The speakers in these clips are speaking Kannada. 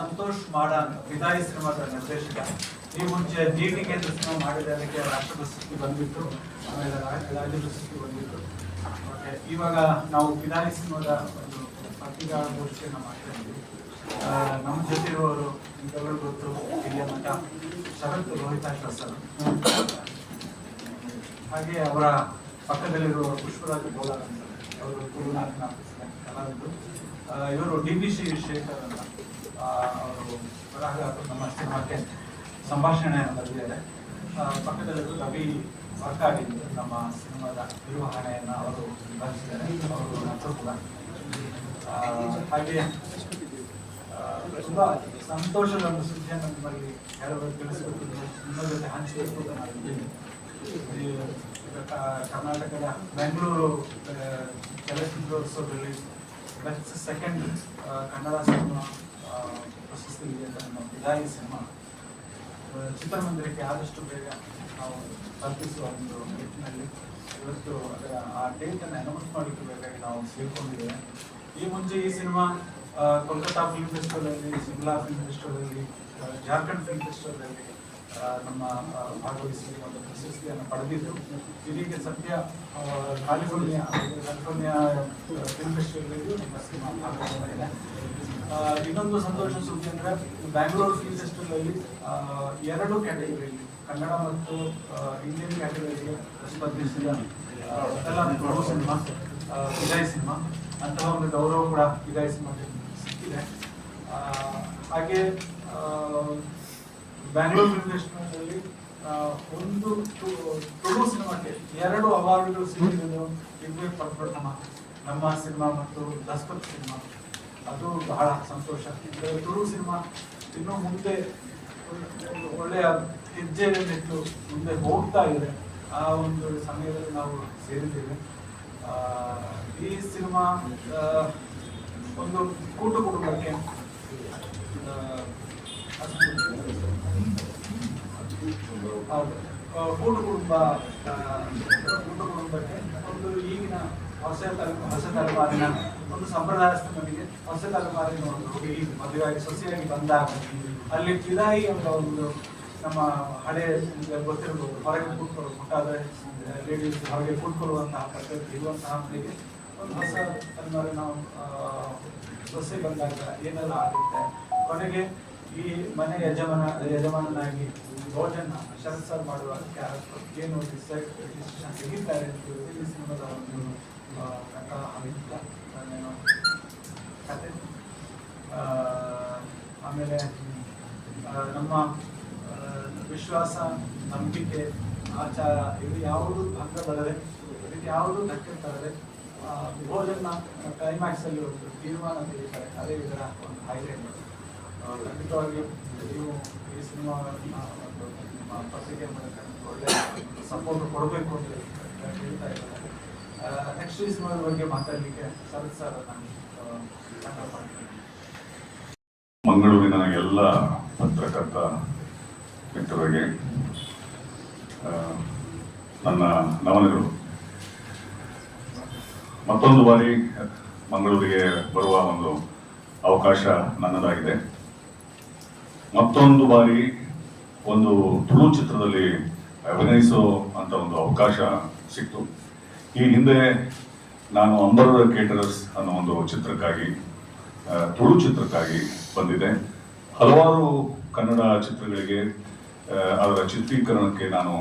ಸಂತೋಷ್ ಮಾಡ ಅಂತ ವಿದಾಯಿ ಸಿನಿಮಾದ ನಿರ್ದೇಶಕ. ಈ ಮುಂಚೆ ಅಂತ ಸಿನಿಮಾ ಮಾಡಿದೆ ಅದಕ್ಕೆ ರಾಷ್ಟ್ರ ಪ್ರಶಸ್ತಿ ಬಂದಿತ್ತು ಆಮೇಲೆ ರಾಜ್ಯ ಪ್ರಶಸ್ತಿ ಬಂದಿತ್ತು ಓಕೆ ಇವಾಗ ನಾವು ವಿದಾಯಿ ಸಿನಿಮಾದ ಒಂದು ಪತ್ರಿಕಾಗೋಷ್ಠಿಯನ್ನು ಮಾಡ್ತಾ ಇದ್ದೀವಿ. ನಮ್ಮ ಜೊತೆ ಇರುವವರು ಗೊತ್ತು? ಹಿರಿಯ ನಟ ಶರತ್ ರೋಹಿತಾಶ್ವ ಸರ್ ಹಾಗೆ ಅವರ ಪಕ್ಕದಲ್ಲಿರುವ ಪುಷ್ಪರಾಜ್ ಬೋಲಾರ್ ಅವರು ಗುರುನಾಥ ಕಲಾವಿದರು. ಇವರು ಡಿ ಬಿ ಸಿ ಶೇಖರ್ ಅಂತ. ಅವರು ಬರಹಗಾರರು ನಮ್ಮ ಸಿನಿಮಾಕ್ಕೆ ಸಂಭಾಷಣೆಯನ್ನು ಬರೆದಿದ್ದಾರೆ ಆ, ಪಕ್ಕದಲ್ಲಿರುವ ರವಿ ವರ್ಕಾಡಿ ನಮ್ಮ ಸಿನಿಮಾದ ನಿರ್ವಹಣೆಯನ್ನು ಅವರು ನಿಭಾಯಿಸಿದ್ದಾರೆ. ಅವರು ನಟರು ಕೂಡ. ಹಾಗೆ ಸಂತೋಷದ ಒಂದು ಸುದ್ದಿಯನ್ನು ನಿಮ್ಮಲ್ಲಿ ಹೇಳಬೇಕು ತಿಳಿಸಬೇಕು ನಿಮ್ಮ ಜೊತೆ ಹಂಚಬೇಕು. ಕರ್ನಾಟಕದ ಬೆಂಗಳೂರು ಚಲನಚಿತ್ರೋತ್ಸವದಲ್ಲಿ ಬೆಸ್ಟ್ ಸೆಕೆಂಡ್ ಕನ್ನಡ ಸಿನಿಮಾ ಪ್ರಶಸ್ತಿ ವಿಜೇತ ನಮ್ಮ ಚಿತ್ರಮಂದಿರಕ್ಕೆ ಆದಷ್ಟು ಬೇಗ ನಾವು ತಲುಪಿಸುವ ಒಂದು ನಿಟ್ಟಿನಲ್ಲಿ ಇವತ್ತು ಅದರ ಆ ಡೇಟ್ ಅನ್ನು ಅನೌನ್ಸ್ ಮಾಡಲಿಕ್ಕೆ ಬೇಕಾಗಿ ನಾವು ಸೇರ್ಕೊಂಡಿದ್ದೇವೆ. ಈ ಮುಂಚೆ ಈ ಸಿನಿಮಾ ಕೋಲ್ಕತ್ತಾ ಫಿಲ್ಮ್ ಫೆಸ್ಟಿವಲ್ ಅಲ್ಲಿ ಸಿಮ್ಲಾ ಫಿಲ್ಮ್ ಫೆಸ್ಟಿವಲ್ ಅಲ್ಲಿ ಜಾರ್ಖಂಡ್ ಫಿಲ್ಮ್ ಫೆಸ್ಟಿವಲ್ ಅಲ್ಲಿ ಆ, ನಮ್ಮ ಭಾಗವಹಿಸಿ ಒಂದು ಪ್ರಶಸ್ತಿಯನ್ನು ಪಡೆದಿದ್ದು. ಇದೀಗ ಸದ್ಯ ಕ್ಯಾಲಿಫೋರ್ನಿಯಾ ಕ್ಯಾಲಿಫೋರ್ನಿಯಾ ಫಿಲ್ಮ್ ಫೆಸ್ಟಿವಲ್ ಅಲ್ಲಿ ನಮ್ಮ ಸಿನಿಮಾ ಭಾಗವಹಿಸಿದೆ. ಇನ್ನೊಂದು ಸಂತೋಷ ಸುದ್ದಿ ಅಂದ್ರೆ ಬ್ಯಾಂಗ್ಳೂರ್ ಫಿಲ್ಮ್ ಫೆಸ್ಟಿವಲ್ ಅಲ್ಲಿ ಆ, ಎರಡು ಕ್ಯಾಟಗರಿಯಲ್ಲಿ ಕನ್ನಡ ಮತ್ತು ಇಂಡಿಯನ್ ಕ್ಯಾಟಗರಿಗೆ ಸ್ಪರ್ಧಿಸಿದ ಪ್ರಭು ಸಿನಿಮಾ ವಿಜಯ್ ಸಿನಿಮಾ ಅಂತಹ ಒಂದು ಗೌರವ ಕೂಡ ವಿಜಯ್ ಸಿನಿಮಾಗೆ ಸಿಕ್ಕಿದೆ. ಹಾಗೆ ಬ್ಯಾಂಗ್ಳೂರ್ ಫಿಲ್ಮ್ ಫೆಸ್ಟಿವಲ್ ಅಲ್ಲಿ ಆ, ಒಂದು ತುಳು ಸಿನಿಮಾಕ್ಕೆ ಎರಡು ಅವಾರ್ಡ್ಗಳು ಸಿಕ್ಕಿದ್ದು ಇದುವೇ ಪ್ರಪ್ರಥಮ ನಮ್ಮ ಸಿನಿಮಾ ಮತ್ತು ದಸ್ಪತ್ ಸಿನಿಮಾ ಅದು ಬಹಳ ಸಂತೋಷ. ತುಳು ಸಿನಿಮಾ ಇನ್ನು ಮುಂದೆ ಒಳ್ಳೆಯ ಹೆಜ್ಜೆಯನ್ನಿಟ್ಟು ಮುಂದೆ ಹೋಗ್ತಾ ಇದೆ. ಆ ಒಂದು ಸಮಯದಲ್ಲಿ ನಾವು ಸೇರಿದ್ದೇವೆ. ಈ ಸಿನಿಮಾ ಒಂದು ಕೂಟು ಕುಟುಂಬಕ್ಕೆ ಕೂಡು ಕುಟುಂಬ ಕೂಟು ಕುಟುಂಬಕ್ಕೆ ಒಂದು ಈಗಿನ ಹೊಸ ತಲೆ ಹೊಸ ತಲೆಮಾರಿನ ಒಂದು ಸಂಪ್ರದಾಯಸ್ಥ ಮನೆಗೆ ಹೊಸ ತಲೆಮಾರಿನ ಒಂದು ಹುಡುಗಿ ಮದುವೆಯಾಗಿ ಸೊಸೆಯಾಗಿ ಬಂದಾಗ ಅಲ್ಲಿ ಪಿದಾಯಿ ಅಂತ ಒಂದು ನಮ್ಮ ಹಳೆ ಗೊತ್ತಿರಬಹುದು ಹೊರಗೆ ಕೂತ್ಕೊಳ್ಳೋ ಮುಟ್ಟಾದ ಲೇಡೀಸ್ ಹೊರಗೆ ಕೂತ್ಕೊಳ್ಳುವಂತಹ ಪದ್ಧತಿ ಇರುವಂತಹ ಮನೆಗೆ ಒಂದು ಹೊಸ ತಲೆಮಾರಿನ ನಾವು ಸೊಸೆ ಬಂದಾಗ ಏನೆಲ್ಲ ಆಗುತ್ತೆ? ಕೊನೆಗೆ ಈ ಮನೆ ಯಜಮಾನ, ಯಜಮಾನನಾಗಿ ಭೋಜನ ಶರತ್ ಸರ್ ಮಾಡುವ ಕ್ಯಾರೆಕ್ಟರ್ ಏನು? ಡಿಸಿಷನ್ ತೆಗಿತಾರೆ ಅಂತ ಸಿನಿಮಾದ ಒಂದು ಕಟ್ಟ ಅಭಿಪ್ರಾಯ. ಕತೆ ಆಮೇಲೆ ನಮ್ಮ ವಿಶ್ವಾಸ, ನಂಬಿಕೆ, ಆಚಾರ, ಇದು ಯಾವುದು ಭಂಗ ಬರದೆ, ಇದಕ್ಕೆ ಯಾವುದು ಧಕ್ಕೆ ತರದೆ ಭೋಜನ ಕ್ಲೈಮ್ಯಾಕ್ಸಲ್ಲಿ ಒಂದು ತೀರ್ಮಾನ ತೆಗಿತಾರೆ. ಅದೇ ಇದರ ಒಂದು ಹೈಲೈಟ್ ಖಂಡಿತವಾಗಿ ನೀವು ಈ ಸಿನಿಮಾ ಒಂದು ನಿಮ್ಮ ಪತ್ರಿಕೆ ಮೂಲಕ ಒಳ್ಳೆಯ ಒಳ್ಳೆ ಸಪೋರ್ಟ್ ಕೊಡಬೇಕು ಅಂತ ಹೇಳ್ತಾ ಇದ್ದಾರೆ. ಮಾತಾಡಲಿಕ್ಕೆ ಸರ್ ಮಂಗಳೂರಿನ ಎಲ್ಲ ಪತ್ರಕರ್ತ ಮಿತ್ರರಿಗೆ ನನ್ನ ನಮನಗಳು ಮತ್ತೊಂದು ಬಾರಿ ಮಂಗಳೂರಿಗೆ ಬರುವ ಒಂದು ಅವಕಾಶ ನನ್ನದಾಗಿದೆ. ಮತ್ತೊಂದು ಬಾರಿ ಒಂದು ತುಳು ಚಿತ್ರದಲ್ಲಿ ಅಭಿನಯಿಸೋ ಅಂತ ಒಂದು ಅವಕಾಶ ಸಿಕ್ತು. ಈ ಹಿಂದೆ ನಾನು ಅಂಬರ್ ಕೇಟರರ್ಸ್ ಅನ್ನೋ ಒಂದು ಚಿತ್ರಕ್ಕಾಗಿ ತುಳು ಚಿತ್ರಕ್ಕಾಗಿ ಬಂದಿದೆ ಹಲವಾರು ಕನ್ನಡ ಚಿತ್ರಗಳಿಗೆ ಅದರ ಚಿತ್ರೀಕರಣಕ್ಕೆ ನಾನು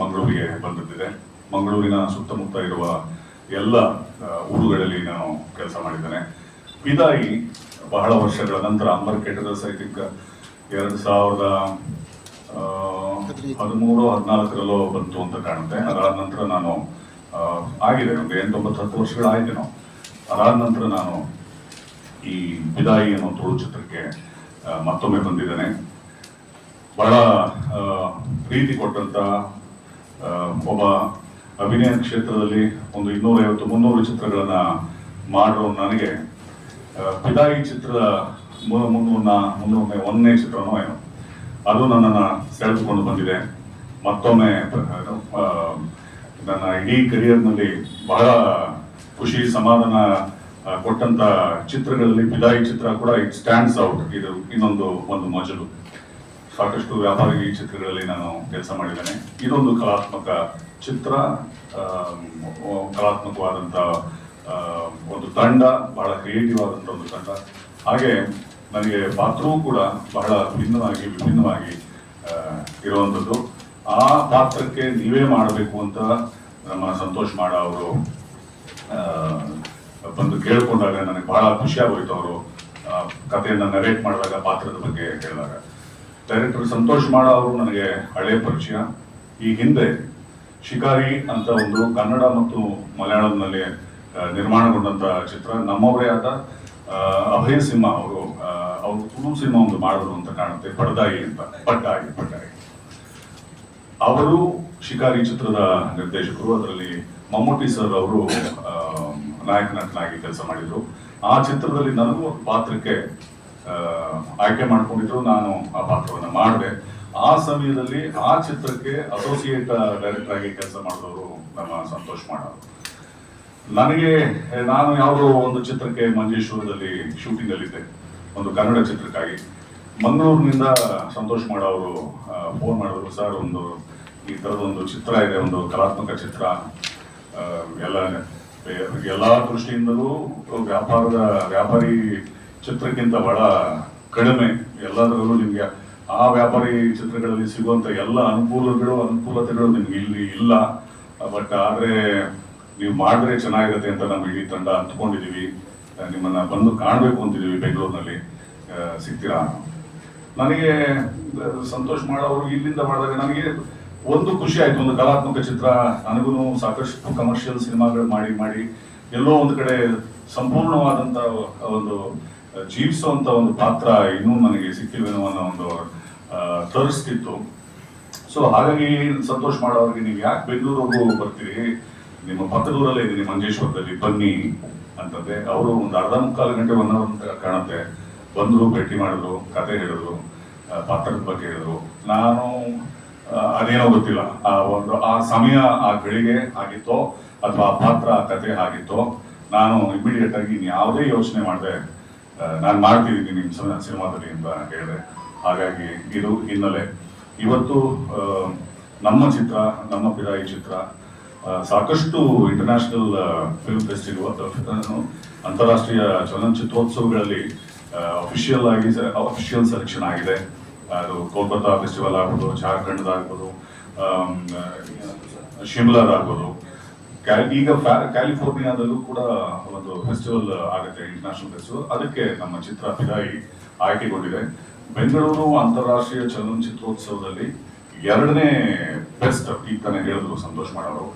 ಮಂಗಳೂರಿಗೆ ಬಂದಿದ್ದೆ ಮಂಗಳೂರಿನ ಸುತ್ತಮುತ್ತ ಇರುವ ಎಲ್ಲ ಊರುಗಳಲ್ಲಿ ನಾನು ಕೆಲಸ ಮಾಡಿದ್ದೇನೆ. ವಿದಾಯಿ ಬಹಳ ವರ್ಷಗಳ ನಂತರ ಅಂಬರ್ ಕೇಟರರ್ಸ್ ಐ ತಿಂಕ್ ಎರಡು ಸಾವಿರದ ಹದಿಮೂರು ಹದಿನಾಲ್ಕರಲ್ಲೋ ಬಂತು ಅಂತ ಕಾಣುತ್ತೆ. ಅದಾದ ನಂತರ ನಾನು ಆಗಿದೆ. ಒಂದು ಎಂಟೊಂಬತ್ತು ಹತ್ತು ವರ್ಷಗಳಾಯ್ತೇನೋ ಅದಾದ ನಂತರ ನಾನು ಈ ವಿದಾಯಿ ಅನ್ನೋ ತುಳು ಚಿತ್ರಕ್ಕೆ ಮತ್ತೊಮ್ಮೆ ಬಂದಿದ್ದೇನೆ. ಬಹಳ ಪ್ರೀತಿ ಕೊಟ್ಟಂತ ಒಬ್ಬ ಅಭಿನಯ ಕ್ಷೇತ್ರದಲ್ಲಿ ಒಂದು ಇನ್ನೂರೈವತ್ತು, ಮುನ್ನೂರು ಚಿತ್ರಗಳನ್ನ ಮಾಡಿರೋ ನನಗೆ ಬಿದಾಯಿ ಚಿತ್ರದ ಮುನ್ನೂರ್ನ, ಮುನ್ನೂರನೇ, ಒಂದನೇ ಚಿತ್ರನೋ ಏನು. ಅದು ನನ್ನನ್ನು ಸೆಳೆದುಕೊಂಡು ಬಂದಿದೆ. ಮತ್ತೊಮ್ಮೆ ನನ್ನ ಇಡೀ ಕರಿಯರ್ನಲ್ಲಿ ಬಹಳ ಖುಷಿ, ಸಮಾಧಾನ ಕೊಟ್ಟಂತ ಚಿತ್ರಗಳಲ್ಲಿ ಬಿದಾಯಿ ಚಿತ್ರ ಕೂಡ ಇಟ್ ಸ್ಟ್ಯಾಂಡ್ಸ್ ಔಟ್ ಇದು ಇನ್ನೊಂದು ಒಂದು ಮಜಲು. ಸಾಕಷ್ಟು ವ್ಯಾಪಾರಿ ಚಿತ್ರಗಳಲ್ಲಿ ನಾನು ಕೆಲಸ ಮಾಡಿದ್ದೇನೆ. ಇದೊಂದು ಕಲಾತ್ಮಕ ಚಿತ್ರ ಕಲಾತ್ಮಕವಾದಂತ ಒಂದು ತಂಡ, ಬಹಳ ಕ್ರಿಯೇಟಿವ್ ಆದಂತ ಒಂದು ತಂಡ. ಹಾಗೆ ನನಗೆ ಪಾತ್ರವೂ ಕೂಡ ಬಹಳ ಭಿನ್ನವಾಗಿ, ವಿಭಿನ್ನವಾಗಿ ಇರುವಂಥದ್ದು ಆ ಪಾತ್ರಕ್ಕೆ ನೀವೇ ಮಾಡಬೇಕು ಅಂತ ನಮ್ಮ ಸಂತೋಷ್ ಮಾಡ ಅವರು ಬಂದು ಕೇಳಿಕೊಂಡಾಗ ನನಗೆ ಬಹಳ ಖುಷಿ ಆಗೋಯ್ತು ಅವರು ಕಥೆಯನ್ನು ನರೇಟ್ ಮಾಡಿದಾಗ ಪಾತ್ರದ ಬಗ್ಗೆ ಹೇಳಿದಾಗ. ಡೈರೆಕ್ಟರ್ ಸಂತೋಷ್ ಮಾಡ ಅವರು ನನಗೆ ಹಳೆ ಪರಿಚಯ. ಈ ಹಿಂದೆ ಶಿಕಾರಿ ಅಂತ ಒಂದು ಕನ್ನಡ ಮತ್ತು ಮಲಯಾಳಂನಲ್ಲಿ ಆ, ನಿರ್ಮಾಣಗೊಂಡಂತ ಚಿತ್ರ. ನಮ್ಮವರೇ ಆದ ಅಭಯ ಸಿಂಹ ಅವರು ಅವರು ತುಳು ಸಿನಿಮಾ ಒಂದು ಮಾಡಿದ್ರು ಅಂತ ಕಾಣುತ್ತೆ ಪಡ್ದಾಯಿ ಅಂತ. ಪಟ್ಟಾಗಿ ಪಟ್ಟಾಯಿ ಅವರು ಶಿಕಾರಿ ಚಿತ್ರದ ನಿರ್ದೇಶಕರು, ಅದರಲ್ಲಿ ಮಮ್ಮೂಟಿ ಸರ್ ಅವರು ನಾಯಕ ನಟನಾಗಿ ಕೆಲಸ ಮಾಡಿದ್ರು. ಆ ಚಿತ್ರದಲ್ಲಿ ನನಗೂ ಒಂದು ಪಾತ್ರಕ್ಕೆ ಆಯ್ಕೆ ಮಾಡ್ಕೊಂಡಿದ್ರು. ನಾನು ಆ ಪಾತ್ರವನ್ನು ಮಾಡಿದೆ. ಆ ಸಮಯದಲ್ಲಿ ಆ ಚಿತ್ರಕ್ಕೆ ಅಸೋಸಿಯೇಟ್ ಡೈರೆಕ್ಟರ್ ಆಗಿ ಕೆಲಸ ಮಾಡಿದವರು ನಮ್ಮ ಸಂತೋಷ್ ಮಾಡೋರು ನನಗೆ, ನಾನು ಯಾವುದೋ ಒಂದು ಚಿತ್ರಕ್ಕೆ ಮಂಜೇಶ್ವರದಲ್ಲಿ ಶೂಟಿಂಗ್ ಅಲ್ಲಿದ್ದೆ. ಒಂದು ಕನ್ನಡ ಚಿತ್ರಕ್ಕಾಗಿ. ಮಂಗಳೂರಿನಿಂದ ಸಂತೋಷ್ ಮಾಡ ಅವರು ಫೋನ್ ಮಾಡಿದ್ರು. ಸರ್, ಒಂದು ಈ ಥರದ ಒಂದು ಚಿತ್ರ ಇದೆ ಒಂದು ಕಲಾತ್ಮಕ ಚಿತ್ರ. ಎಲ್ಲ ಎಲ್ಲ ದೃಷ್ಟಿಯಿಂದಲೂ ವ್ಯಾಪಾರದ ವ್ಯಾಪಾರಿ ಚಿತ್ರಕ್ಕಿಂತ ಬಹಳ ಕಡಿಮೆ ಎಲ್ಲದರಲ್ಲೂ ನಿಮಗೆ ಆ ವ್ಯಾಪಾರಿ ಚಿತ್ರಗಳಲ್ಲಿ ಸಿಗುವಂತ ಎಲ್ಲ ಅನುಕೂಲಗಳು ಅನುಕೂಲತೆಗಳು ನಿಮ್ಗೆ ಇಲ್ಲಿ ಇಲ್ಲ. ಬಟ್ ಆದ್ರೆ ನೀವು ಮಾಡಿದ್ರೆ ಚೆನ್ನಾಗಿರುತ್ತೆ ಅಂತ ನಮ್ಮ ಇಡೀ ತಂಡ ಅಂದ್ಕೊಂಡಿದೀವಿ ಆ, ನಿಮ್ಮನ್ನ ಬಂದು ಕಾಣಬೇಕು ಅಂತಿದೀವಿ ಬೆಂಗಳೂರಿನಲ್ಲಿ. ಸಿಗ್ತೀರಾ? ನನಗೆ ಸಂತೋಷ್ ಮಾಡೋರು ಇಲ್ಲಿಂದ ಮಾಡಿದಾಗ ನನಗೆ ಒಂದು ಖುಷಿ ಆಯ್ತು, ಒಂದು ಕಲಾತ್ಮಕ ಚಿತ್ರ ನನಗೂ ಸಾಕಷ್ಟು ಕಮರ್ಷಿಯಲ್ ಸಿನಿಮಾಗಳು ಮಾಡಿ ಮಾಡಿ, ಎಲ್ಲೋ ಒಂದು ಕಡೆ ಸಂಪೂರ್ಣವಾದಂತ ಒಂದು ಜೀವಿಸುವಂತ ಒಂದು ಪಾತ್ರ ಇನ್ನೂ ನನಗೆ ಸಿಕ್ಕಿಲ್ವೇನೋ ಅನ್ನೋ ಒಂದು ತೋರಿಸ್ತಿತ್ತು. ಸೊ ಹಾಗಾಗಿ ಸಂತೋಷ್ ಮಾಡೋರಿಗೆ ನೀವು ಯಾಕೆ ಬೆಂಗಳೂರಿಗೂ ಬರ್ತೀರಿ? ನಿಮ್ಮ ಪಕ್ಕದೂರಲ್ಲೇ ಇದ್ದೀನಿ, ಮಂಜೇಶ್ವರದಲ್ಲಿ, ಬನ್ನಿ ಅಂತಂದೆ ಅವರು ಒಂದು ಅರ್ಧ ಮುಕ್ಕಾಲು ಗಂಟೆ ಅಂತ ಕಾಣುತ್ತೆ. ಬಂದರು, ಭೇಟಿ ಮಾಡಿದ್ರು, ಕತೆ ಹೇಳಿದ್ರು ಪಾತ್ರದ ಬಗ್ಗೆ ಹೇಳಿದ್ರು. ನಾನು ಅದೇನೋ ಗೊತ್ತಿಲ್ಲ. ಆ, ಒಂದು, ಆ ಸಮಯ ಆ ಗಳಿಗೆ ಆಗಿತ್ತೋ ಅಥವಾ ಆ ಪಾತ್ರ ಆ ಕತೆ ಆಗಿತ್ತೋ, ನಾನು ಇಮಿಡಿಯೇಟ್ ಆಗಿ ಯಾವುದೇ ಯೋಚನೆ ಮಾಡಿದೆ ನಾನು ಮಾಡ್ತಿದ್ದೀನಿ ನಿಮ್ಮ ಸಿನಿಮಾ- ಸಿನಿಮಾದಲ್ಲಿ ಅಂತ ಹೇಳಿದೆ ಹಾಗಾಗಿ ಇದು ಹಿನ್ನೆಲೆ. ಇವತ್ತು ನಮ್ಮ ಚಿತ್ರ, ನಮ್ಮ ಪಿರಾಯಿ ಚಿತ್ರ ಸಾಕಷ್ಟು ಇಂಟರ್ನ್ಯಾಷನಲ್ ಫಿಲ್ಮ್ ಫೆಸ್ಟಿವಲ್ ಅಂತಾರಾಷ್ಟ್ರೀಯ ಚಲನಚಿತ್ರೋತ್ಸವಗಳಲ್ಲಿ ಅಫಿಷಿಯಲ್ ಆಗಿ ಅಫಿಷಿಯಲ್ ಸೆಲೆಕ್ಷನ್ ಆಗಿದೆ. ಅದು ಕೋಲ್ಕತ್ತಾ ಫೆಸ್ಟಿವಲ್ ಆಗ್ಬೋದು ಜಾರ್ಖಂಡ್ ಆಗ್ಬೋದು ಆಮ್, ಶಿಮ್ಲಾದ ಆಗ್ಬೋದು. ಈಗ ಕ್ಯಾಲಿಫೋರ್ನಿಯಾದಲ್ಲೂ ಕೂಡ ಒಂದು ಫೆಸ್ಟಿವಲ್ ಆಗುತ್ತೆ ಇಂಟರ್ನ್ಯಾಷನಲ್ ಫೆಸ್ಟಿವಲ್ ಅದಕ್ಕೆ ನಮ್ಮ ಚಿತ್ರ ಪಿದಾಯಿ ಆಯ್ಕೆಗೊಂಡಿದೆ. ಬೆಂಗಳೂರು ಅಂತಾರಾಷ್ಟ್ರೀಯ ಚಲನಚಿತ್ರೋತ್ಸವದಲ್ಲಿ ಎರಡನೇ ಬೆಸ್ಟ್ ಈಗ ತಾನೇ ಹೇಳಿದ್ರು ಸಂತೋಷ್ ಮಾಡೋರು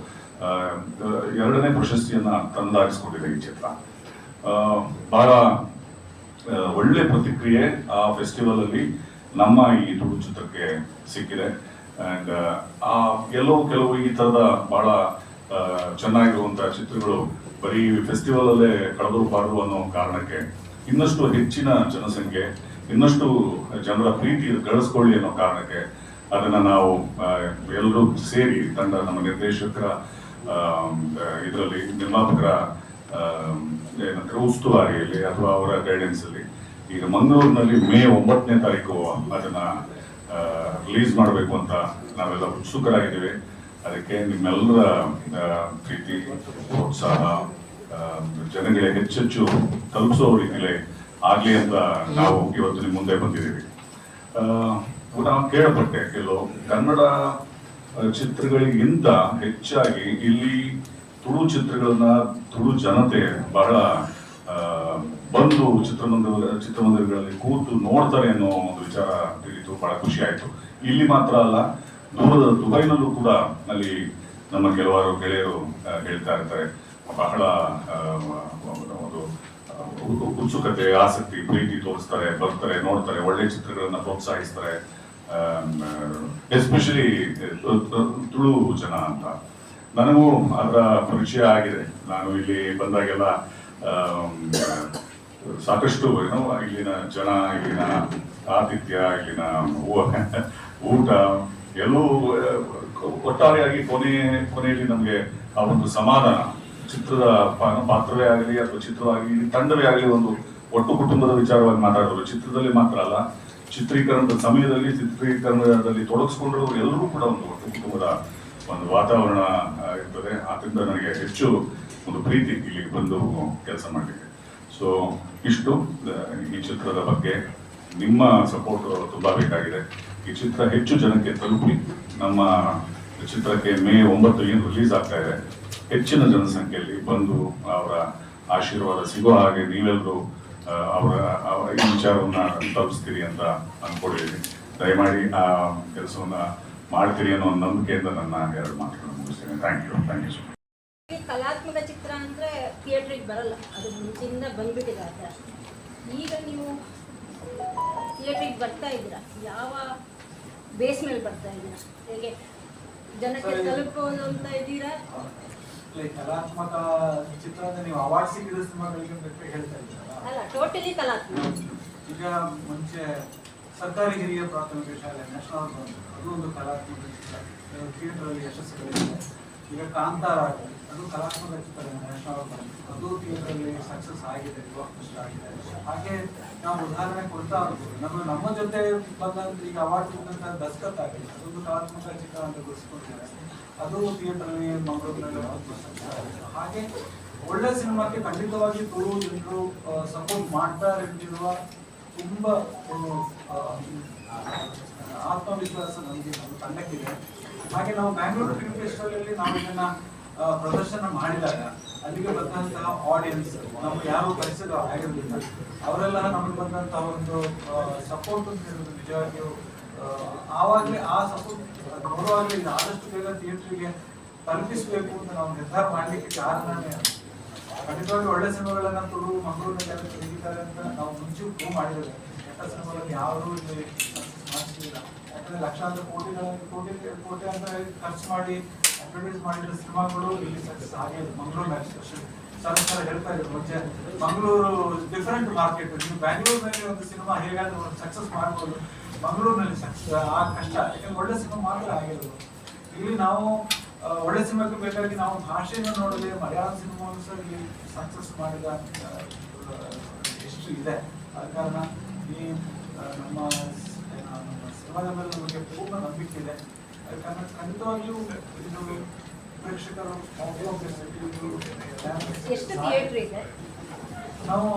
ಎರಡನೇ ಪ್ರಶಸ್ತಿಯನ್ನ ತಂದಾಗಿಸ್ಕೊಂಡಿದೆ ಈ ಚಿತ್ರ. ಬಹಳ ಒಳ್ಳೆ ಪ್ರತಿಕ್ರಿಯೆ ಆ ಫೆಸ್ಟಿವಲ್ ಅಲ್ಲಿ. ನಮ್ಮ ಈ ದುಡ್ಡು ಚಿತ್ರಕ್ಕೆ ಸಿಕ್ಕಿದೆ. ಅಂಡ್ ಆ ಎಲ್ಲೋ ಕೆಲವು ಈ ತರದ ಬಹಳ ಚೆನ್ನಾಗಿರುವಂಥ ಚಿತ್ರಗಳು ಬರೀ ಫೆಸ್ಟಿವಲ್ ಅಲ್ಲೇ ಕಳೆದೋಗಬಾರದು ಅನ್ನೋ ಕಾರಣಕ್ಕೆ ಇನ್ನಷ್ಟು ಹೆಚ್ಚಿನ ಜನಸಂಖ್ಯೆ, ಇನ್ನಷ್ಟು ಜನರ ಪ್ರೀತಿ ಗಳಿಸ್ಕೊಳ್ಳಿ ಅನ್ನೋ ಕಾರಣಕ್ಕೆ ಅದನ್ನ ನಾವು ಎಲ್ಲರೂ ಸೇರಿ ತಂಡ ನಮ್ಮ ನಿರ್ದೇಶಕರ ಇದರಲ್ಲಿ ನಿರ್ಮಾಪಕರ ಏನಂತಾರೆ, ಉಸ್ತುವಾರಿಯಲ್ಲಿ ಅಥವಾ ಅವರ ಗೈಡೆನ್ಸ್ ಅಲ್ಲಿ ಈಗ ಮಂಗಳೂರಿನಲ್ಲಿ ಮೇ ಒಂಬತ್ತನೇ ತಾರೀಕು ಅದನ್ನ ರಿಲೀಸ್ ಮಾಡಬೇಕು ಅಂತ ನಾವೆಲ್ಲ ಉತ್ಸುಕರಾಗಿದ್ದೇವೆ. ಅದಕ್ಕೆ ನಿಮ್ಮೆಲ್ಲರ ಪ್ರೀತಿ, ಪ್ರೋತ್ಸಾಹ ಜನಗಳ ಜನಗಳಿಗೆ ಹೆಚ್ಚೆಚ್ಚು ತಲುಪಿಸೋ ರೀತಿಯಲ್ಲಿ ಆಗಲಿ ಅಂತ ನಾವು ಇವತ್ತು ನಿಮ್ಮ ಮುಂದೆ ಬಂದಿದ್ದೀವಿ. ನಾವು ಕೇಳಪಟ್ಟೆ ಕೆಲವು ಕನ್ನಡ ಚಿತ್ರಗಳಿಗಿಂತ ಹೆಚ್ಚಾಗಿ ಇಲ್ಲಿ ತುಳು ಚಿತ್ರಗಳನ್ನ ತುಳು ಜನತೆ ಬಹಳ ಬಂದು ಚಿತ್ರಮಂದಿರ, ಚಿತ್ರಮಂದಿರಗಳಲ್ಲಿ ಕೂತು ನೋಡ್ತಾರೆ ಅನ್ನೋ ಒಂದು ವಿಚಾರ ತಿಳಿತು ಬಹಳ ಖುಷಿ ಆಯ್ತು. ಇಲ್ಲಿ ಮಾತ್ರ ಅಲ್ಲ, ದೂರದ ದುಬೈನಲ್ಲೂ ಕೂಡ ಅಲ್ಲಿ ನಮ್ಮ ಕೆಲವಾರು ಗೆಳೆಯರು ಹೇಳ್ತಾ ಇರ್ತಾರೆ. ಬಹಳ ಒಂದು ಉತ್ಸುಕತೆ, ಆಸಕ್ತಿ, ಪ್ರೀತಿ ತೋರಿಸ್ತಾರೆ, ಬರ್ತಾರೆ, ನೋಡ್ತಾರೆ, ಒಳ್ಳೆ ಚಿತ್ರಗಳನ್ನ ಪ್ರೋತ್ಸಾಹಿಸ್ತಾರೆ. ಎಸ್ಪೆಷಲಿ ತುಳು ಜನ ಅಂತ. ನನಗೂ ಅದರ ಪರಿಚಯ ಆಗಿದೆ. ನಾನು ಇಲ್ಲಿ ಬಂದಾಗೆಲ್ಲ ಸಾಕಷ್ಟು ಏನೋ, ಇಲ್ಲಿನ ಜನ, ಇಲ್ಲಿನ ಆತಿಥ್ಯ, ಇಲ್ಲಿನ ಊಟ ಎಲ್ಲೂ ಒಟ್ಟಾರೆಯಾಗಿ ಕೊನೆ, ಕೊನೆಯಲ್ಲಿ ನಮಗೆ ಆ ಒಂದು ಸಮಾಧಾನ, ಚಿತ್ರದ ಪಾತ್ರವೇ ಆಗಲಿ ಅಥವಾ ಚಿತ್ರವಾಗಿ ತಂಡವೇ ಆಗಲಿ ಒಂದು ಒಟ್ಟು ಕುಟುಂಬದ ವಿಚಾರವಾಗಿ ಮಾತಾಡೋರು, ಚಿತ್ರದಲ್ಲಿ ಮಾತ್ರ ಅಲ್ಲ, ಚಿತ್ರೀಕರಣದ ಸಮಯದಲ್ಲಿ, ಚಿತ್ರೀಕರಣದಲ್ಲಿ ತೊಡಗಿಸ್ಕೊಂಡ್ರು ಎಲ್ಲರೂ ಕೂಡ ಒಂದು ಒಟ್ಟು ಕುಟುಂಬದ ಒಂದು ವಾತಾವರಣ ಇರ್ತದೆ. ಆದ್ರಿಂದ ನನಗೆ ಹೆಚ್ಚು ಒಂದು ಪ್ರೀತಿ ಇಲ್ಲಿ ಬಂದು ಕೆಲಸ ಮಾಡಲಿಕ್ಕೆ. ಸೊ ಇಷ್ಟು ಈ ಚಿತ್ರದ ಬಗ್ಗೆ. ನಿಮ್ಮ ಸಪೋರ್ಟ್ ತುಂಬಾ ಬೇಕಾಗಿದೆ. ಈ ಚಿತ್ರ ಹೆಚ್ಚು ಜನಕ್ಕೆ ತಲುಪಿ, ನಮ್ಮ ಚಿತ್ರಕ್ಕೆ ಮೇ ಒಂಬತ್ತು ಏನು ರಿಲೀಸ್ ಆಗ್ತಾ ಇದೆ. ಹೆಚ್ಚಿನ ಜನಸಂಖ್ಯೆಯಲ್ಲಿ ಬಂದು ಅವರ ಆಶೀರ್ವಾದ ಸಿಗೋ ಹಾಗೆ ನೀವೆಲ್ಲರೂ ಅವರ ಅವರ ಈ ವಿಚಾರವನ್ನ ತಲುಪಿಸ್ತೀರಿ ಅಂತ ಅನ್ಕೊಂಡಿದ್ದೀನಿ. ದಯಮಾಡಿ ಆ ಕೆಲಸವನ್ನ ಮಾಡ್ತೀರಿ ಅನ್ನೋ ನಂಬಿಕೆಯಿಂದ ನನ್ನ ಎರಡು ಮಾತುಗಳನ್ನು ಮುಗಿಸ್ತೇನೆ. Thank you thank you so ಕಲಾತ್ಮಕ ಚಿತ್ರ ಅಂದರೆ ಥಿಯೇಟ್ರಿಗೆ ಬರಲ್ಲ. ಅದು ಮುಂಚಿಂದ ಬಂದ್ಬಿಟ್ಟಿದೆ ಆ ಥರ ಈಗ ನೀವು ಥಿಯೇಟ್ರಿಗೆ ಬರ್ತಾ ಇದ್ದೀರಾ? ಯಾವ ಬೇಸ್ ಮೇಲೆ ಬರ್ತಾ ಇದ್ದೀರಾ? ಹೇಗೆ ಜನಕ್ಕೆ. ತಲುಪೋದು ಅಂತ ಇದ್ದೀರಾ? ಕಲಾತ್ಮಕ ಚಿತ್ರ ನೀವು ಅವಾರ್ಡ್ ಸಿಕ್ಕಿದ ಸಿನಿಮಾಗಳಿಗೆ ಬೇಕು ಹೇಳ್ತಾ ಇದ್ದೀರಾ ಅಲ್ಲ ಟೋಟಲಿ ಕಲಾತ್ಮಕ. ಈಗ ಮುಂಚೆ ಸರ್ಕಾರಿ ಹಿರಿಯ ಪ್ರಾಥಮಿಕ ಶಾಲೆ ನ್ಯಾಷನಲ್ ಅದು ಒಂದು ಕಲಾತ್ಮಕ ಚಿತ್ರ. ಥಿಯೇಟರ್ ಅಲ್ಲಿ ಯಶಸ್ಸುಗಳಿದೆ. ಈಗ ಕಾಂತಾರ ಆಗಲಿ ಅದು ಕಲಾತ್ಮಕ ಚಿತ್ರ ನ್ಯಾಷನಲ್ ಅದು ಥಿಯೇಟರ್ ಅಲ್ಲಿ ಸಕ್ಸಸ್ ಆಗಿದೆ ಬ್ಲಾಕ್ ಆಗಿದೆ. ಹಾಗೆ ನಾವು ಉದಾಹರಣೆ ಕೊಡ್ತಾ ನಮ್ಮ ನಮ್ಮ ಜೊತೆ ಬಂದಂತ ಈಗ ಅವಾರ್ಡ್ ಸಿಕ್ಕಂತ ದಸ್ಕತ್ ಆಗಿದೆ. ಅದೊಂದು ಕಲಾತ್ಮಕ ಚಿತ್ರ ಅಂತ ಗುರುಸ್ಕೊಂಡಿದ್ದಾರೆ ಅದು ಥಿಯೇಟರ್ ಮಂಗಳೂರಿನಲ್ಲಿ ಸಕ್ಸಸ್ ಆಗಿದೆ. ಹಾಗೆ ಒಳ್ಳೆ ಸಿನಿಮಾಕ್ಕೆ ಖಂಡಿತವಾಗಿ ತುಳು ಜನರು ಸಪೋರ್ಟ್ ಮಾಡ್ತಾರೆ ಅಂತಿರುವ ತುಂಬಾ ಆತ್ಮವಿಶ್ವಾಸ ನಮಗೆ ನಮ್ಮ ತಂಡಕ್ಕಿದೆ. ಹಾಗೆ ನಾವು ಬ್ಯಾಂಗ್ಳೂರು ಫಿಲ್ಮ್ ಫೆಸ್ಟಿವಲ್ ಅಲ್ಲಿ ನಾವು ಇದನ್ನ ಪ್ರದರ್ಶನ ಮಾಡಿದಾಗ ಅಲ್ಲಿಗೆ ಬಂದಂತಹ ಆಡಿಯನ್ಸ್ ನಮ್ಗೆ ಯಾರು ಪರಿಚಯ ಆಗಿರಲಿಲ್ಲ. ಅವರೆಲ್ಲ ನಮಗೆ ಬಂದಂತಹ ಒಂದು ಸಪೋರ್ಟ್ ಅಂತ ಹೇಳೋದು ನಿಜವಾಗಿಯೂ ಆವಾಗಲೇ ಆ ಸಪೋರ್ಟ್ ಇದು ಆದಷ್ಟು ಬೇಗ ಥಿಯೇಟ್ರಿಗೆ ತಲುಪಿಸಬೇಕು ಅಂತ ನಾವು ನಿರ್ಧಾರ ಮಾಡಲಿಕ್ಕೆ ಕಾರಣನೇ. ಖಂಡಿತವಾಗಿ ಒಳ್ಳೆ ಸಿನಿಮಾಗಳನ್ನ ತುಳು ಮಂಗಳೂರಿನಲ್ಲಿ ತೆಗಿತಾರೆ ಅಂತ ನಾವು ಮುಂಚೆ ಪ್ರೂವ್ ಮಾಡಿದ್ದೇವೆ ಕೆಟ್ಟ ಸಿನಿಮಾಗಳನ್ನು ಯಾರು ಮಾಡ್ತಿಲ್ಲ ಯಾಕಂದ್ರೆ ಲಕ್ಷಾಂತರ ಕೋಟಿಗಳನ್ನು ಕೋಟಿ ಕೋಟಿ ಅಂತ ಖರ್ಚು ಮಾಡಿ ಅಡ್ವರ್ಟೈಸ್ ಮಾಡಿದ ಸಿನಿಮಾಗಳು ಇಲ್ಲಿ ಸಕ್ಸಸ್ ಆಗಿಲ್ಲ ಮಂಗಳೂರು ಸ್ಪೆಷಲ್ ಸರ್ ಸರ್ ಹೇಳ್ತಾ ಇದ್ರು ಮುಂಚೆ. ಮಂಗಳೂರು ಡಿಫರೆಂಟ್ ಮಾರ್ಕೆಟ್ ನೀವು ಬ್ಯಾಂಗ್ಳೂರಿನಲ್ಲಿ ಒಂದು ಸಿನಿಮಾ ಹೇಗಾದ್ರೂ ಸಕ್ಸಸ್ ಮಾಡ್ಬೋದು. ಮಂಗಳೂರಿನಲ್ಲಿ ಸಕ್ಸಸ್ ಆ ಕಷ್ಟ. ಯಾಕಂದ್ರೆ ಒಳ್ಳೆ ಸಿನಿಮಾ ಮಾತ್ರ ಆಗಿರೋದು. ಇಲ್ಲಿ ನಾವು ಒಳ್ಳೆ ಸಿನಿಮಾಕ್ಕೆ ಬೇಕಾಗಿ ನಾವು ಭಾಷೆಯನ್ನು ನೋಡದೆ ಮಲಯಾಳಂ ಸಿನಿಮಾವನ್ನು ಸಹ ಇಲ್ಲಿ ಸಕ್ಸಸ್ ಮಾಡಿದ ಹಿಸ್ಟ್ರಿ ಇದೆ. ಆದ ಕಾರಣ ಈ ನಮ್ಮ ಸ್- ಏನು, ನಮ್ಮ ಸಿನಿಮಾದ ಮೇಲೆ ನಮಗೆ ಪೂರ್ಣ ನಂಬಿಕೆ ಇದೆ. ಕಾರಣ ಖಂಡಿತವಾಗಿಯೂ ಇದು ಪ್ರೇಕ್ಷಕರು ಎಷ್ಟು ಥಿಯೇಟರ್ ಇದೆ? ನಾವು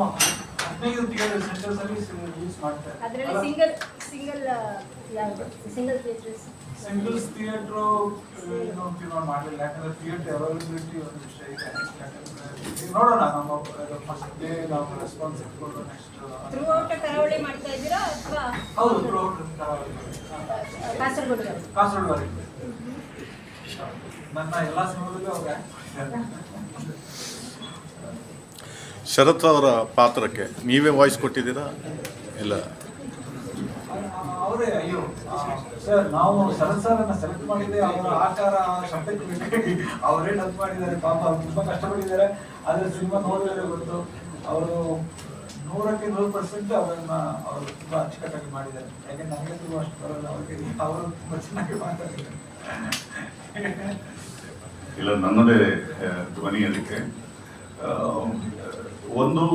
ಹದಿನೈದು ಥಿಯೇಟರ್ ಸೆಂಟರ್ಸ್ ಅಲ್ಲಿ ಯೂಸ್ ಅದರಲ್ಲಿ single single single theatres singles theatre ಏನು ನಾವು ಮಾಡಲಿಲ್ಲ. ಯಾಕಂದ್ರೆ ಥಿಯೇಟರ್ ಅವೈಲಬಿಲಿಟಿ ಒಂದು ವಿಷಯ ಇದೆ. ಯಾಕಂದ್ರೆ ನೋಡೋಣ. ನಮ್ಮ ಫಸ್ಟ್ ಡೇ ನಾವು ರೆಸ್ಪಾನ್ಸ್ ಇಟ್ಕೊಂಡು ನೆಕ್ಸ್ಟ್ ಥ್ರೂ ಔಟ್ ಕರಾವಳಿ ಮಾಡ್ತಾ ಇದ್ದೀರಾ ಅಥವಾ? ಹೌದು ಥ್ರೂಔಟ್ ಕಾಸರಗೋಡು. ಕಾಸರಗೋಡು. ನನ್ನ ಎಲ್ಲ ಸಿನಿಮಾದಲ್ಲೂ ಅವ್ರೆ ಶರತ್ ಅವರ ಪಾತ್ರಕ್ಕೆ ನೀವೇ ವಾಯ್ಸ್ ಕೊಟ್ಟಿದ್ದೀರಾ? ಇಲ್ಲ ಅವರೇ ಅಯ್ಯೋ ಸರ್ ನಾವು ಸರಸರನ್ನ ಸೆಲೆಕ್ಟ್ ಮಾಡಿದ್ದೆ, ಅವರ ಆಕಾರ, ಶಬ್ದಕ್ಕೆ ಅವರೇ ಡಬ್ ಮಾಡಿದ್ದಾರೆ, ಪಾಪ ಅವ್ರು ತುಂಬಾ ಕಷ್ಟಪಟ್ಟಿದ್ದಾರೆ. ಆದ್ರೆ ಸಿನಿಮಾ ನೋಡಿದರೆ ಗೊತ್ತು, ಅವರು ನೂರಕ್ಕೆ ನೂರು ಪರ್ಸೆಂಟ್ ಅವರನ್ನ ಅವರು ತುಂಬಾ ಅಚ್ಚುಕಟ್ಟಾಗಿ ಮಾಡಿದ್ದಾರೆ. ಯಾಕೆ ನನಗೆ ತುಂಬಾ ಅಷ್ಟು ಬರಲ್ಲ, ಅವ್ರಿಗೆ ಅವರು ತುಂಬಾ ಚೆನ್ನಾಗಿ ಮಾತಾಡಿದ್ದಾರೆ. ಇಲ್ಲ, ನನ್ನದೇ ಧ್ವನಿ ಅದಕ್ಕೆ. ಒಂದು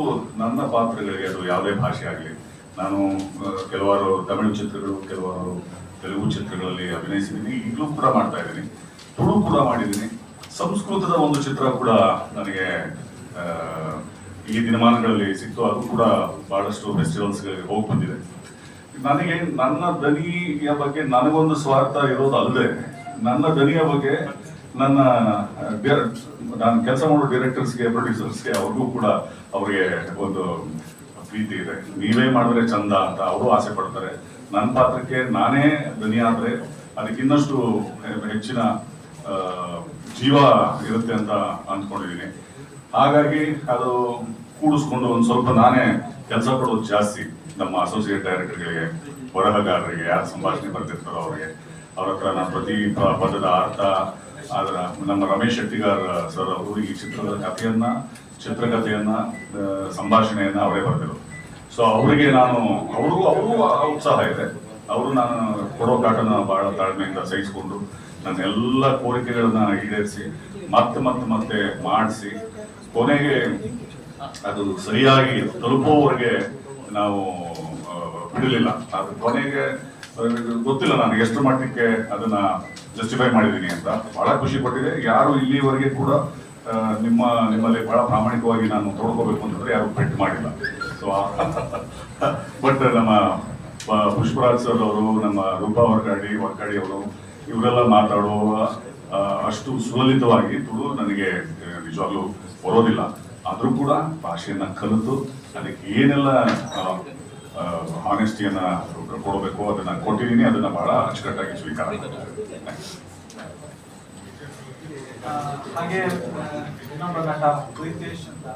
ನನ್ನ ಪಾತ್ರಗಳಿಗೆ ಅದು ಯಾವುದೇ ಭಾಷೆ ಆಗಲಿ. ನಾನು ಕೆಲವಾರು ತಮಿಳು ಚಿತ್ರಗಳು, ಕೆಲವಾರು ತೆಲುಗು ಚಿತ್ರಗಳಲ್ಲಿ ಅಭಿನಯಿಸಿದ್ದೀನಿ. ಈಗಲೂ ಕೂಡ ಮಾಡ್ತಾ ಇದ್ದೀನಿ. ತುಳು ಕೂಡ ಮಾಡಿದ್ದೀನಿ. ಸಂಸ್ಕೃತದ ಒಂದು ಚಿತ್ರ ಕೂಡ ನನಗೆ ಈ ದಿನಮಾನಗಳಲ್ಲಿ ಸಿಕ್ತು. ಅದು ಕೂಡ ಬಹಳಷ್ಟು ಫೆಸ್ಟಿವಲ್ಸ್ಗಳಿಗೆ ಹೋಗಿ ಬಂದಿದೆ. ನನಗೆ ನನ್ನ ದನಿಯ ಬಗ್ಗೆ ನನಗೊಂದು ಸ್ವಾರ್ಥ ಇರೋದು ಅಲ್ಲದೆ ನನ್ನ ದನಿಯ ಬಗ್ಗೆ ನನ್ನ ನಾನು ಕೆಲಸ ಮಾಡೋ ಡೈರೆಕ್ಟರ್ಸ್ಗೆ ಪ್ರೊಡ್ಯೂಸರ್ಸ್ಗೆ ಅವ್ರಿಗೂ ಕೂಡ ಅವ್ರಿಗೆ ಒಂದು ಪ್ರೀತಿ ಇದೆ. ನೀವೇ ಮಾಡಿದ್ರೆ ಚಂದ ಅಂತ ಅವರು ಆಸೆ ಪಡ್ತಾರೆ. ನನ್ನ ಪಾತ್ರಕ್ಕೆ ನಾನೇ ಧ್ವನಿಯಾದರೆ ಅದಕ್ಕೆ ಇನ್ನಷ್ಟು ಹೆಚ್ಚಿನ ಜೀವ ಇರುತ್ತೆ ಅಂತ ಅಂದ್ಕೊಂಡಿದ್ದೀನಿ. ಹಾಗಾಗಿ ಅದು ಕೂಡಿಸ್ಕೊಂಡು ಒಂದು ಸ್ವಲ್ಪ ನಾನೇ ಕೆಲಸ ಕೊಡೋದು ಜಾಸ್ತಿ. ನಮ್ಮ ಅಸೋಸಿಯೇಟ್ ಡೈರೆಕ್ಟರ್ಗಳಿಗೆ ಬರಹಗಾರರಿಗೆ ಯಾರು ಸಂಭಾಷಣೆ ಬರ್ತಿರ್ತಾರೋ ಅವರಿಗೆ. ಅವ್ರ ಹತ್ರ ನಾನು ಪ್ರತಿ ಪದದ ಅರ್ಥ, ಅದರ ನಮ್ಮ ರಮೇಶ್ ಶೆಟ್ಟಿಗಾರ್ ಸರ್ ಅವರು ಈ ಚಿತ್ರದ ಕಥೆಯನ್ನ, ಚಿತ್ರಕಥೆಯನ್ನ ಸಂಭಾಷಣೆಯನ್ನ ಅವರೇ ಬರೆದಿರೋದು. ಸೊ ಅವರಿಗೆ ನಾನು, ಅವ್ರಿಗೂ ಅವ್ರಿಗೂ ಉತ್ಸಾಹ ಇದೆ. ಅವರು ನಾನು ಕೊಡೋ ಕಾಟನ ಬಹಳ ತಾಳ್ಮೆಯಿಂದ ಸಹಿಸಿಕೊಂಡು ನನ್ನ ಎಲ್ಲ ಕೋರಿಕೆಗಳನ್ನ ಈಡೇರಿಸಿ ಮತ್ತೆ ಮತ್ತೆ ಮತ್ತೆ ಮಾಡಿಸಿ, ಕೊನೆಗೆ ಅದು ಸರಿಯಾಗಿ ತಲುಪೋವರೆಗೆ ನಾವು ಬಿಡಲಿಲ್ಲ. ಅದು ಕೊನೆಗೆ ಗೊತ್ತಿಲ್ಲ ನಾನು ಎಷ್ಟು ಮಟ್ಟಕ್ಕೆ ಅದನ್ನ ಜಸ್ಟಿಫೈ ಮಾಡಿದ್ದೀನಿ ಅಂತ. ಬಹಳ ಖುಷಿ ಪಟ್ಟಿದೆ. ಯಾರು ಇಲ್ಲಿವರೆಗೆ ಕೂಡ ನಿಮ್ಮ, ನಿಮ್ಮಲ್ಲಿ ಬಹಳ ಪ್ರಾಮಾಣಿಕವಾಗಿ ನಾನು ತೊಡ್ಕೋಬೇಕು ಅಂತಂದ್ರೆ ಯಾರು ಬೆಟ್ ಮಾಡಿಲ್ಲ. ಸೊ ಬಟ್ ನಮ್ಮ ಪುಷ್ಪರಾಜ್ ಸರ್ ಅವರು, ನಮ್ಮ ರೂಪಾ ವರ್ಗಾಡಿ ವರ್ಗಾಡಿ ಅವರು, ಇವರೆಲ್ಲ ಮಾತಾಡುವ ಅಷ್ಟು ಸುಲಲಿತವಾಗಿ ತುಳು ನನಗೆ ನಿಜವಾಗ್ಲೂ ಬರೋದಿಲ್ಲ. ಆದರೂ ಕೂಡ ಭಾಷೆಯನ್ನ ಕಲಿತು ಅದಕ್ಕೆ ಏನೆಲ್ಲ ಹಾನೆಸ್ಟಿಯನ್ನ ಕೊಡಬೇಕು, ಅದನ್ನ ಕೊಟ್ಟಿದ್ದೀನಿ, ಅದನ್ನ ಬಹಳ ಅಚ್ಚುಕಟ್ಟಾಗಿ ಸ್ವೀಕಾರ ಹಾಗೆ ಇನ್ನೊಬ್ಬ ನಟ ಪ್ರೀತೇಶ್ ಅಂತ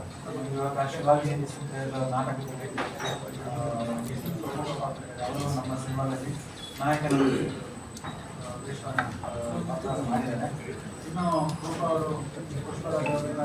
ಇವಾಗ ಶಿವಾಜಿ ನಾಟಕದಲ್ಲಿ ಅವರು ನಮ್ಮ ಸಿನಿಮಾದಲ್ಲಿ ಆ, ಪಾತ್ರ ಮಾಡಿದ್ದಾರೆ. ಇನ್ನು ಅವರು ಪುಷ್ಪರಾಜ್ ಅವರೆಲ್ಲ